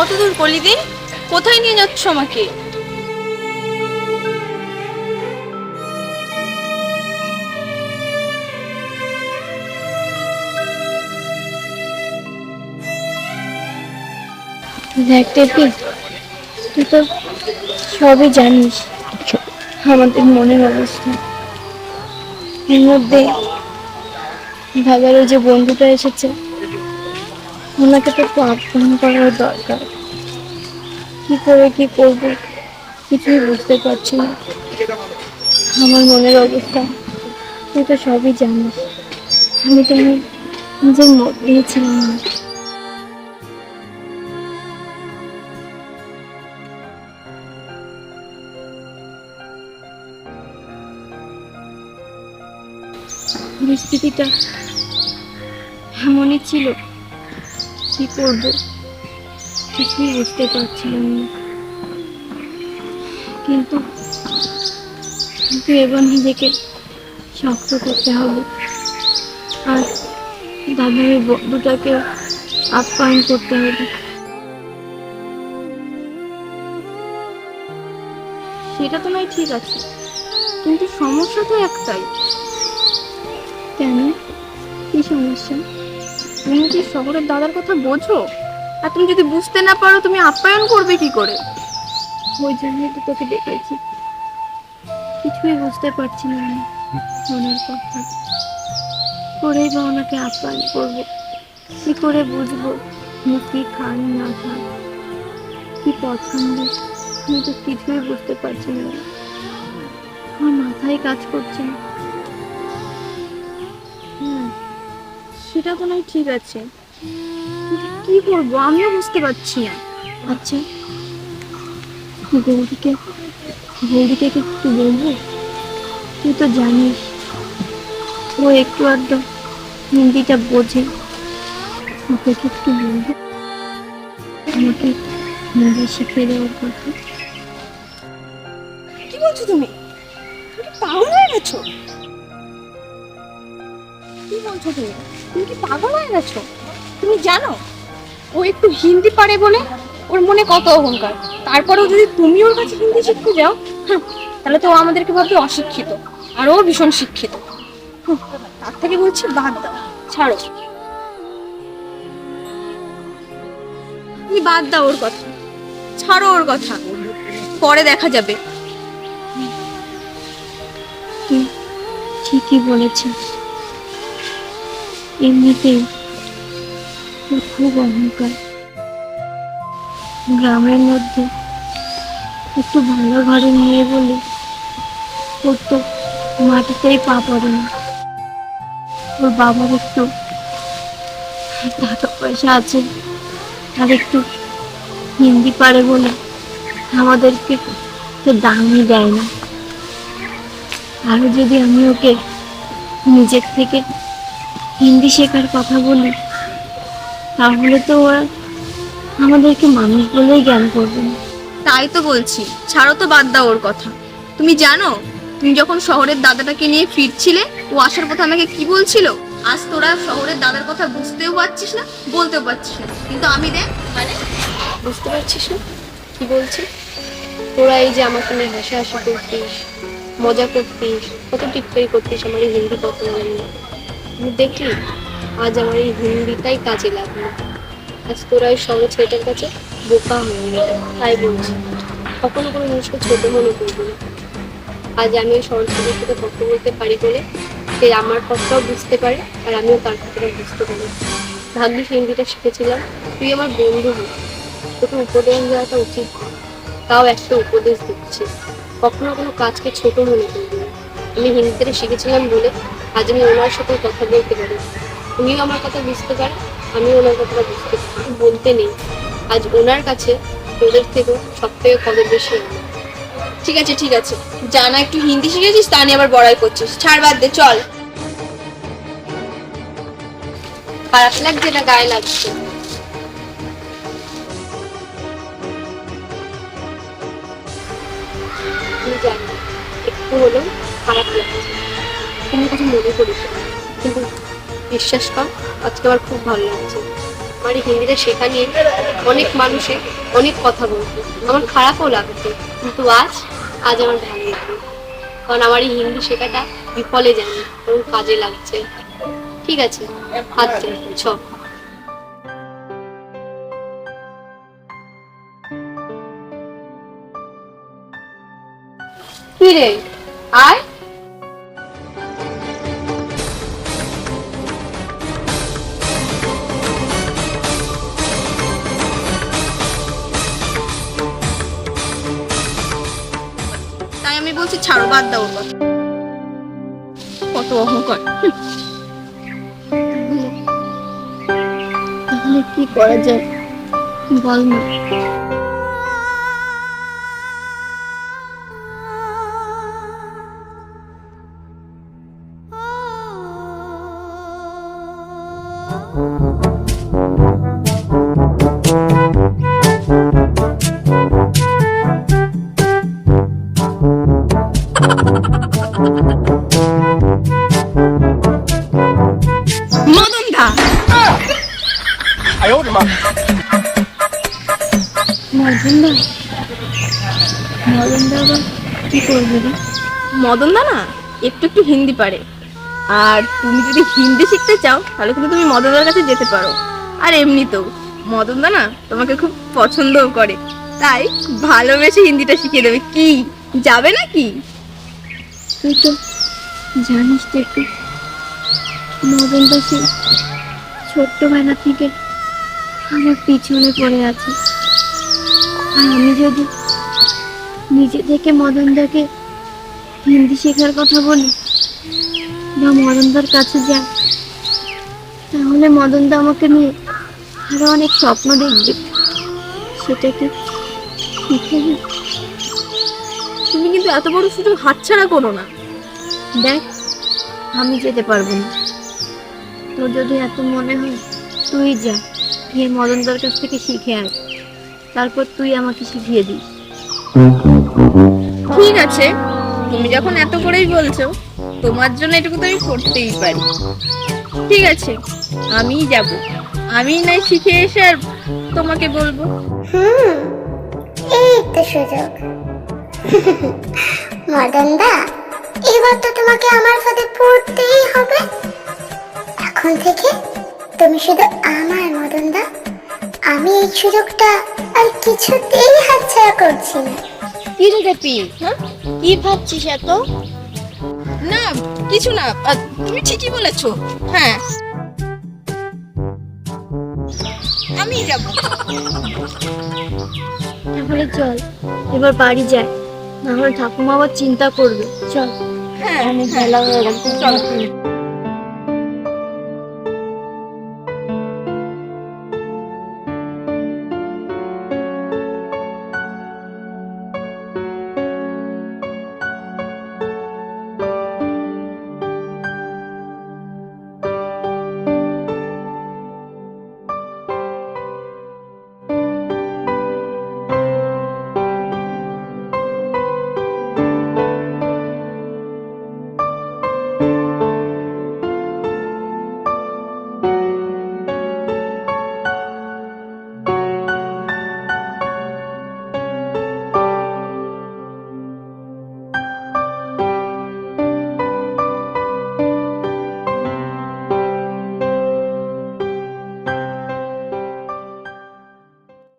কত দূর কোথায় নিয়ে যাচ্ছ আমাকে? দেখ টেপি তুই তো সবই জানিস। আমাদের মনের অবস্থা। এর মধ্যে ওই যে বন্ধুটা এসেছে ওনাকে তো আপ্যায়ন করার দরকার। কি করে, কি করব, কিছুই বুঝতে পারছি না। আমার মনের অবস্থা, তুই তো সবই জানিস। আমি তো নিজের মধ্যেই ছিলাম না পরিস্থিতিটা এমনই ছিল। কি করব? কিছুই বুঝতে পারছিলাম না। কিন্তু কিন্তু এবার নিজেকে শক্ত করতে হবে। আর দাদার বন্ধুটাকে আপ্যায়ন করতে হবে। সেটা তো নয়, ঠিক আছে। কিন্তু সমস্যা তো একটাই। কেন? কি সমস্যা? তুমি কি শহরের দাদার কথা বোঝো? আর তুমি যদি বুঝতে না পারো, তুমি আপ্যায়ন করবে কি করে? ওই জন্যই তো তোকে ডেকেছি। কিছুই বুঝতে পারছি না আমি, মনের কথা। করেই বা ওনাকে আপ্যায়ন করব। কি করে বুঝব? কি খান না খান? কি পছন্দ আমি তো কিছুই বুঝতে পারছি না। আমার মাথায় কাজ করছে না। সেটা তো নয়, ঠিক আছে। কি করব? আমিও বুঝতে পারছি না। আচ্ছা গৌরীকে গৌরীকে কি একটু বলব? তুই তো জানিস, ও একটু আধটু হিন্দিটা বোঝে। ওকে একটু বলব? আমাকে হিন্দি শিখিয়ে দেওয়ার কথা। কি বলছো তুমি? পাগল গেছো। কি বলছো তুমি? তুমি কি পাগল হয়ে গেছো? তুমি জানো ও একটু হিন্দি পারে বলে ওর মনে কত অহংকার। তারপরেও যদি তুমি ওর কাছে হিন্দি শিখতে যাও হাহ, তাহলে তো ও আমাদেরকে ভাববে অশিক্ষিত আর ও ভীষণ শিক্ষিত। তার থেকে বলছি বাদ দাও ছাড়ো। তুমি বাদ দাও ওর কথা ছাড়ো ওর কথা পরে দেখা যাবে। ঠিকই বলেছিস। এমনিতেই খুব অহংকার। গ্রামের মধ্যে একটু ভালো ঘরে নিয়ে বলে ওর তো মাটিতেই পা পড়ে না। ওর বাবার একটু টাকা পয়সা আছে, আর একটু হিন্দি পারে বলে আমাদেরকে তো দামই দেয় না। আরও যদি আমি ওকে নিজের থেকে হিন্দি শেখার কথা বলি তাহলে তো ওরা আমাদেরকে মানুষ বলেই জ্ঞান করবে। না তাই তো বলছি ছাড়ো তো বাদ দাও ওর কথা। তুমি জানো তুমি যখন শহরের দাদাটাকে নিয়ে ফিরছিলে ও আসার পথে আমাকে কি বলছিল? আজ তোরা শহরের দাদার কথা বুঝতেও পারছিস না বলতেও পারছিস না। কিন্তু আমি দেখ মানে বুঝতে পারছিস না কি বলছি? তোরা এই যে আমাকে নিয়ে হাসাহাসি করতিস মজা করতিস কত টিটকারি করতিস আমার এই হিন্দি কথা আমি দেখলি? আজ আমার এই হিন্দিটাই কাজে লাগল। আজ তোরা এই সঙ্গে ছেলেটার কাছে বোকা হয়ে গেল তাই বলছি। কখনো কোনো জিনিসকে ছোট মনে করবি না। আজ আমি ওই সরল ছেলের সাথে কথা বলতে পারি বলে সে আমার কথাও বুঝতে পারে আর আমিও তার কথাটা বুঝতে পারি। ভাগ্যিস হিন্দিটা শিখেছিলাম। তুই আমার বন্ধু হই তোকে উপদেশ দেওয়াটা উচিত তাও একটা উপদেশ দিচ্ছি। কখনো কোনো কাজকে ছোট মনে করবি আমি হিন্দিতে শিখেছিলাম বলে আজ আমি ওনার সাথে কথা বলতে পারি। উনিও আমার কথা বুঝতে পারে, আমিও ওনার কথাটা বুঝতে পারি। বলতে নেই। আজ ওনার কাছে তোদের থেকেও সব থেকে কদর বেশি ঠিক আছে ঠিক আছে। জানা একটু হিন্দি শিখেছিস, তা নিয়ে আবার বড়াই করছিস। ছাড় বাদ দে, চল। খারাপ লাগছে না, গায়ে লাগছে? একটু হলেও লাগছে তুমি কিছু মনে করিস কিন্তু বিশ্বাস কর, আজকে আমার খুব ভালো লাগছে। আমার হিন্দিটা শেখা নিয়ে অনেক মানুষে অনেক কথা বলতো আমার খারাপও লাগতো কিন্তু আজ আজ আমার ভালো লাগে কারণ আমার এই হিন্দি শেখাটা বিফলে যায়নি এবং কাজে লাগছে। ঠিক আছে, হাত চ কি রে? আয়। আমি বলছি ছাড়ো বাদ দাও। কত অহংকার। কি করা যায়? বল না মদন দা মদন দা আবার কি করবে রে? মদন দা না একটু একটু হিন্দি পারে। আর তুমি যদি হিন্দি শিখতে চাও তাহলে কিন্তু তুমি মদন দার কাছে যেতে পারো। আর এমনিতেও মদন দা না তোমাকে খুব পছন্দও করে। তাই ভালোবেসে হিন্দিটা শিখিয়ে দেবে। কি যাবে নাকি? তুই তো জানিস তো একটু মদন দা সেই ছোট্টবেলা থেকে আমার পিছনে পড়ে আছে। আর আমি যদি নিজে থেকে মদনদাকে হিন্দি শেখার কথা বলি বা মদনদার কাছে যাই, তাহলে মদনদা আমাকে নিয়ে আরও অনেক স্বপ্ন দেখবে। সেটাকে ঠিক হবে? তুমি কিন্তু এত বড় সুযোগ হাতছাড়া করো না। দেখ, আমি যেতে পারব না। তোর যদি এত মনে হয়, তুই যা, গিয়ে মদনদার কাছ থেকে শিখে আয়। তারপর তুই আমাকে শিখিয়ে দিস। ঠিক আছে। তুমি যখন এত করেই বলছো তোমার জন্য এটুকু তো আমি করতেই পারি। ঠিক আছে আমিই যাব। আমি নাই শিখে এসে আর তোমাকে বলব। হুম এই তো সুযোগ। মদনদা এবার তো তোমাকে আমার সাথে পড়তেই হবে। এখন থেকে তুমি শুধু আমার মদনদা আমি এই সুযোগটা আর কিছুতেই হাতছাড়া করছি না। কি রে রেপি হ্যাঁ? কি ভাবছিস এত? না কিছু না আহ, তুমি ঠিকই বলেছ। হ্যাঁ। আমি যাব। তাহলে চল এবার বাড়ি যাই। না হলে ঠাকুমা আবার চিন্তা করবে। চল। হ্যাঁ অনেক হ্যাঁ। বেলা হয়ে গেছে চলো।